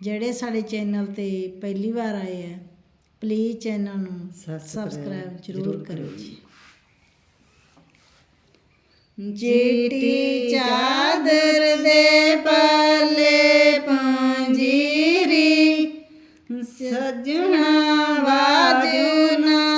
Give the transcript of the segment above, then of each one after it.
ਜਿਹੜੇ ਸਾਡੇ ਚੈਨਲ ਤੇ ਪਹਿਲੀ ਵਾਰ ਆਏ ਆ ਪਲੀਜ਼ ਚੈਨਲ ਨੂੰ ਸਬਸਕ੍ਰਾਈਬ ਜ਼ਰੂਰ ਕਰਿਓ ਜੀ। ਚੀਟੀ ਚਾਦਰ ਦੇ ਪੱਲੇ ਪੰਜੀਰੀ ਸਜਣਾ ਬਾਜੂ ਨਾ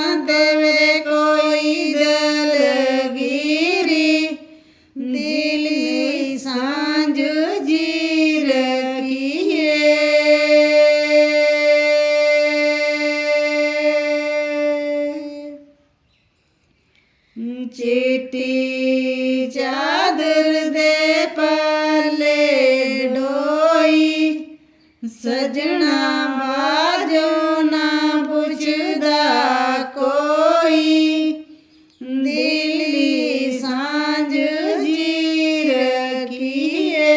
ਚੀਟੀ ਚਾਦਰ ਦੇ ਪੱਲੇ ਡੋਈ, ਸਜਣਾ ਬਾਜੋ ਨਾ ਪੁੱਛਦਾ ਕੋਈ। ਦਿਲੀ ਸਾਂਝ ਜੀ ਰਖੀਏ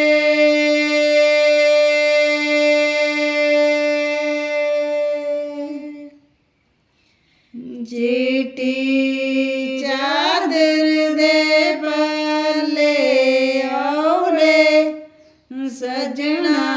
ਜੀਟੀ ਸਜਣਾ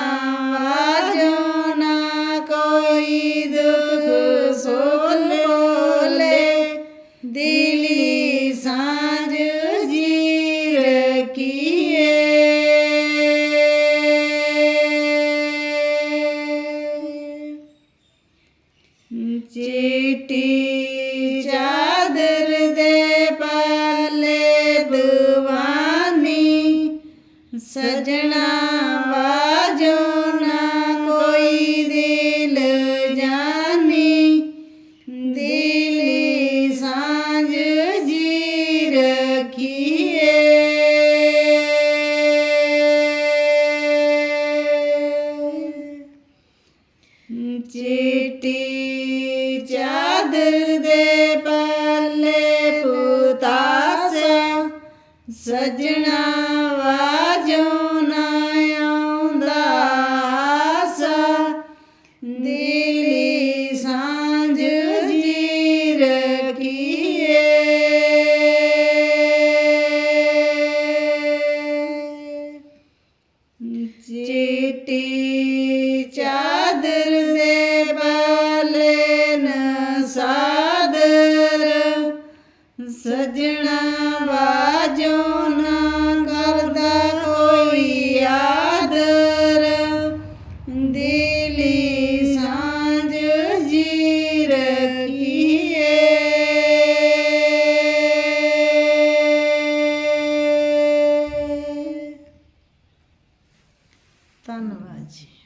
ਸਜਣਾ ਵਾਜੋ ਨਾ ਕੋਈ ਦਿਲ ਜਾਨੀ। ਦਿਲ ਸਾਂਝ ਜੀ ਰਖੀਏ। ਚੀਟੀ ਚਾਦਰ ਦੇ ਸਜਣਾ ਵਾਜੋ ਨਾ ਆਉਂਦਾ ਹਾਸਾ, ਦਿਲੀ ਸਾਂਝ ਜੀ ਰਖੀਏ ਚੀਟੀ ਚਾਦਰ ਦੇ ਬਾਲੇ ਸਾਦਰ, ਸਜਣਾ ਧੰਨਵਾਦ ਜੀ।